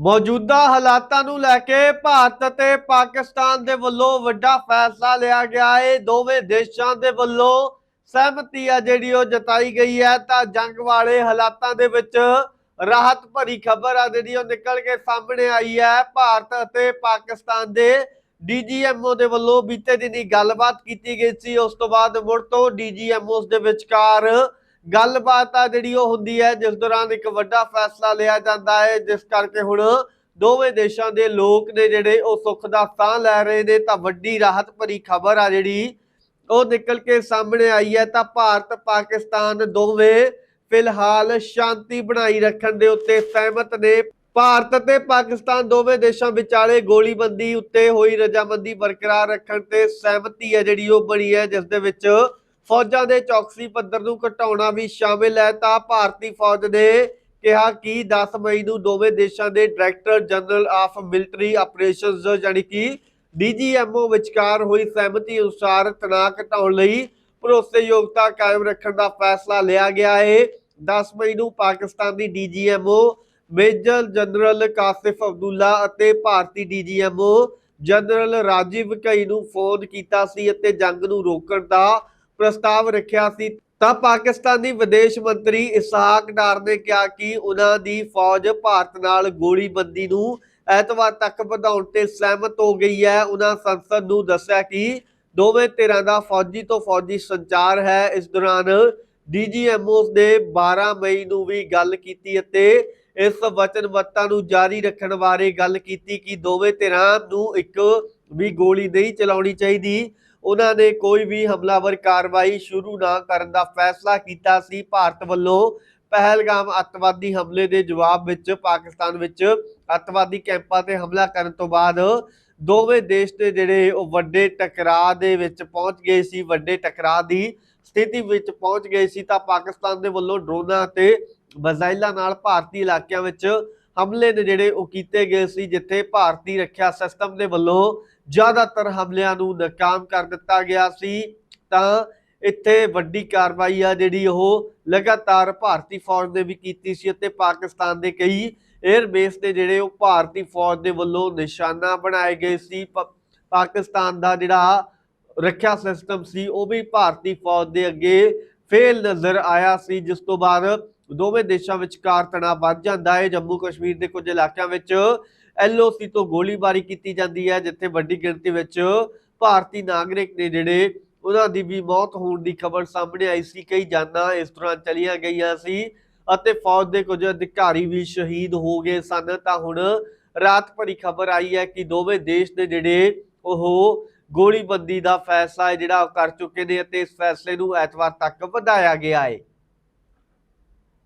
ਮੌਜੂਦਾ ਹਾਲਾਤਾਂ ਨੂੰ ਲੈ ਕੇ ਭਾਰਤ ਅਤੇ ਪਾਕਿਸਤਾਨ ਦੇ ਵੱਲੋਂ ਵੱਡਾ ਫੈਸਲਾ ਲਿਆ ਗਿਆ ਹੈ ਦੋਵੇਂ ਦੇਸ਼ਾਂ ਦੇ ਵੱਲੋਂ ਸਹਿਮਤੀ ਆ ਜਿਹੜੀ ਉਹ ਜਤਾਈ ਗਈ ਹੈ। ਤਾਂ ਜੰਗ ਵਾਲੇ ਹਾਲਾਤਾਂ ਦੇ ਵਿੱਚ ਰਾਹਤ ਭਰੀ ਖਬਰ ਆ ਜਿਹੜੀ ਉਹ ਨਿਕਲ ਕੇ ਸਾਹਮਣੇ ਆਈ ਹੈ। ਭਾਰਤ ਅਤੇ ਪਾਕਿਸਤਾਨ ਦੇ ਡੀਜੀਐਮਓ ਦੇ ਵੱਲੋਂ ਬੀਤੇ ਦਿਨੀ ਗੱਲਬਾਤ ਕੀਤੀ ਗਈ ਸੀ। ਉਸ ਤੋਂ ਬਾਅਦ ਮੁੜ ਤੋਂ ਡੀਜੀਐਮਓਸ ਦੇ ਵਿਚਕਾਰ ਗੱਲਬਾਤ ਆ ਜਿਹੜੀ ਉਹ ਹੁੰਦੀ ਹੈ, ਜਿਸ ਦੌਰਾਨ ਇੱਕ ਵੱਡਾ ਫੈਸਲਾ ਲਿਆ ਜਾਂਦਾ ਹੈ, ਜਿਸ ਕਰਕੇ ਹੁਣ ਦੋਵੇਂ ਦੇਸ਼ਾਂ ਦੇ ਲੋਕ ਨੇ ਜਿਹੜੇ ਉਹ ਸੁੱਖ ਦਾ ਸਾਹ ਲੈ ਰਹੇ ਨੇ, ਤਾਂ ਵੱਡੀ ਰਾਹਤ ਭਰੀ ਖਬਰ ਆ ਜਿਹੜੀ ਉਹ ਨਿਕਲ ਕੇ ਸਾਹਮਣੇ ਆਈ ਹੈ, ਤਾਂ ਭਾਰਤ, ਪਾਕਿਸਤਾਨ ਦੋਵੇਂ ਫਿਲਹਾਲ ਸ਼ਾਂਤੀ ਬਣਾਈ ਰੱਖਣ ਦੇ ਉੱਤੇ ਸਹਿਮਤ ਨੇ। ਭਾਰਤ ਅਤੇ ਪਾਕਿਸਤਾਨ ਦੋਵੇਂ ਦੇਸ਼ਾਂ ਵਿਚਾਲੇ ਗੋਲੀਬੰਦੀ ਉੱਤੇ ਹੋਈ ਰਜਾਮੰਦੀ ਬਰਕਰਾਰ ਰੱਖਣ ਤੇ ਸਹਿਮਤੀ ਹੈ ਜਿਹੜੀ ਉਹ ਬਣੀ ਹੈ, ਜਿਸ ਦੇ ਵਿੱਚ ਫੌਜਾਂ ਦੇ ਚੌਕਸੀ ਪੱਧਰ ਨੂੰ ਘਟਾਉਣਾ ਵੀ ਸ਼ਾਮਿਲ ਹੈ, ਤਾਂ ਭਾਰਤੀ ਫੌਜ ਨੇ ਕਿਹਾ ਕਿ 10 ਮਈ ਨੂੰ ਦੋਵੇਂ ਦੇਸ਼ਾਂ ਦੇ director general of military operations ਯਾਨੀ ਕਿ ਡੀਜੀਐਮਓ ਵਿਚਕਾਰ ਹੋਈ ਸਹਿਮਤੀ ਅਨੁਸਾਰ ਤਣਾਅ ਘਟਾਉਣ ਲਈ ਭਰੋਸੇਯੋਗਤਾ ਕਾਇਮ ਰੱਖਣ ਦਾ ਫੈਸਲਾ ਲਿਆ ਗਿਆ ਹੈ। 10 ਮਈ ਨੂੰ ਪਾਕਿਸਤਾਨ ਦੀ DGMO major general Kashif Abdullah ਅਤੇ ਭਾਰਤੀ ਡੀਜੀਐਮਓ ਜਨਰਲ ਰਾਜੀਵ ਕਈ ਨੂੰ ਫੋਨ ਕੀਤਾ ਸੀ ਅਤੇ ਜੰਗ ਨੂੰ ਰੋਕਣ ਦਾ ਪ੍ਰਸਤਾਵ ਰੱਖਿਆ ਸੀ, ਤਾਂ ਪਾਕਿਸਤਾਨੀ ਵਿਦੇਸ਼ ਮੰਤਰੀ ਇਸਹਾਕ ਡਾਰ ਨੇ ਕਿਹਾ ਕਿ ਉਹਨਾਂ ਦੀ ਫੌਜ ਭਾਰਤ ਨਾਲ ਗੋਲੀਬੰਦੀ ਨੂੰ ਐਤਵਾਰ ਤੱਕ ਵਧਾਉਣ ਤੇ ਸਹਿਮਤ ਹੋ ਗਈ ਹੈ। ਉਹਨਾਂ ਸੰਸਦ ਨੂੰ ਦੱਸਿਆ ਕਿ ਦੋਵੇਂ ਧਿਰਾਂ ਦਾ ਫੌਜੀ ਤੋਂ ਫੌਜੀ ਸੰਚਾਰ ਹੈ। ਇਸ ਦੌਰਾਨ ਡੀਜੀਐਮਓਸ ਦੇ 12 ਮਈ ਨੂੰ ਵੀ ਗੱਲ ਕੀਤੀ ਅਤੇ ਇਸ ਵਚਨਬੱਧਤਾ ਨੂੰ ਜਾਰੀ ਰੱਖਣ ਬਾਰੇ ਗੱਲ ਕੀਤੀ ਕਿ ਦੋਵੇਂ ਧਿਰਾਂ ਨੂੰ ਇੱਕ ਵੀ ਗੋਲੀ ਨਹੀਂ ਚਲਾਉਣੀ ਚਾਹੀਦੀ। ਉਹਨਾਂ ਨੇ ਕੋਈ ਵੀ ਹਮਲਾਵਰ ਕਾਰਵਾਈ ਸ਼ੁਰੂ ਨਾ ਕਰਨ ਦਾ ਫੈਸਲਾ ਕੀਤਾ ਸੀ। ਭਾਰਤ ਵੱਲੋਂ ਪਹਿਲਗਾਮ ਅੱਤਵਾਦੀ ਹਮਲੇ ਦੇ ਜਵਾਬ ਵਿੱਚ ਪਾਕਿਸਤਾਨ ਵਿੱਚ ਅੱਤਵਾਦੀ ਕੈਂਪਾਂ ਤੇ ਹਮਲਾ ਕਰਨ ਤੋਂ ਬਾਅਦ ਦੋਵੇਂ ਦੇਸ਼ ਦੇ ਜਿਹੜੇ ਉਹ ਵੱਡੇ ਟਕਰਾਅ ਦੇ ਵਿੱਚ ਪਹੁੰਚ ਗਏ ਸੀ, ਵੱਡੇ ਟਕਰਾਅ ਦੀ ਸਥਿਤੀ ਵਿੱਚ ਪਹੁੰਚ ਗਏ ਸੀ ਤਾਂ ਪਾਕਿਸਤਾਨ ਦੇ ਵੱਲੋਂ ਡਰੋਨਾਂ ਅਤੇ ਮਿਜ਼ਾਈਲਾਂ ਨਾਲ ਭਾਰਤੀ ਇਲਾਕਿਆਂ ਵਿੱਚ ਹਮਲੇ ਨੇ ਜਿਹੜੇ ਉਹ ਕੀਤੇ ਗਏ ਸੀ, ਜਿੱਥੇ ਭਾਰਤੀ ਰੱਖਿਆ ਸਿਸਟਮ ਦੇ ਵੱਲੋਂ ਜ਼ਿਆਦਾਤਰ ਹਮਲਿਆਂ ਨੂੰ ਨਾਕਾਮ ਕਰ ਦਿੱਤਾ ਗਿਆ ਸੀ, ਤਾਂ ਇੱਥੇ ਵੱਡੀ ਕਾਰਵਾਈ ਆ ਜਿਹੜੀ ਉਹ ਲਗਾਤਾਰ ਭਾਰਤੀ ਫੌਜ ਨੇ ਵੀ ਕੀਤੀ ਸੀ ਅਤੇ ਪਾਕਿਸਤਾਨ ਦੇ ਕਈ 에ਅਰ ਬੇਸ ਦੇ ਜਿਹੜੇ ਉਹ ਭਾਰਤੀ ਫੌਜ ਦੇ ਵੱਲੋਂ ਨਿਸ਼ਾਨਾ ਬਣਾਏ ਗਏ ਸੀ। ਪ- ਪਾਕਿਸਤਾਨ ਦਾ ਜਿਹੜਾ ਰੱਖਿਆ ਸਿਸਟਮ ਸੀ, ਉਹ ਵੀ ਭਾਰਤੀ ਫੌਜ ਦੇ ਅੱਗੇ ਫੇਲ ਨਜ਼ਰ ਆਇਆ ਸੀ, ਜਿਸ ਤੋਂ ਬਾਅਦ ਦੋਵੇਂ ਦੇਸ਼ਾਂ ਵਿਚਕਾਰ ਤਣਾਅ ਵੱਧ ਜਾਂਦਾ ਹੈ। ਜੰਮੂ ਕਸ਼ਮੀਰ ਦੇ ਕੁਝ ਇਲਾਕਿਆਂ ਵਿੱਚ ਐਲਓਸੀ ਤੋਂ ਗੋਲੀਬਾਰੀ ਕੀਤੀ ਜਾਂਦੀ ਹੈ, ਜਿੱਥੇ ਵੱਡੀ ਗਿਣਤੀ ਵਿੱਚ ਭਾਰਤੀ ਨਾਗਰਿਕ ਨੇ ਜਿਹੜੇ ਉਹਨਾਂ ਦੀ ਵੀ ਮੌਤ ਹੋਣ ਦੀ ਖਬਰ ਸਾਹਮਣੇ ਆਈ ਸੀ। ਕਈ ਜਾਨਾਂ ਇਸ ਦੌਰਾਨ ਚਲੀਆਂ ਗਈਆਂ ਸੀ ਅਤੇ ਫੌਜ ਦੇ ਕੁਝ ਅਧਿਕਾਰੀ ਵੀ ਸ਼ਹੀਦ ਹੋ ਗਏ ਸਨ। ਤਾਂ ਹੁਣ ਰਾਤ ਭਰੀ ਖਬਰ ਆਈ ਹੈ ਕਿ ਦੋਵੇਂ ਦੇਸ਼ ਦੇ ਜਿਹੜੇ ਉਹ ਗੋਲੀਬੰਦੀ ਦਾ ਫੈਸਲਾ ਹੈ, ਜਿਹੜਾ ਉਹ ਕਰ ਚੁੱਕੇ ਨੇ ਅਤੇ ਇਸ ਫੈਸਲੇ ਨੂੰ ਐਤਵਾਰ ਤੱਕ ਵਧਾਇਆ ਗਿਆ ਹੈ।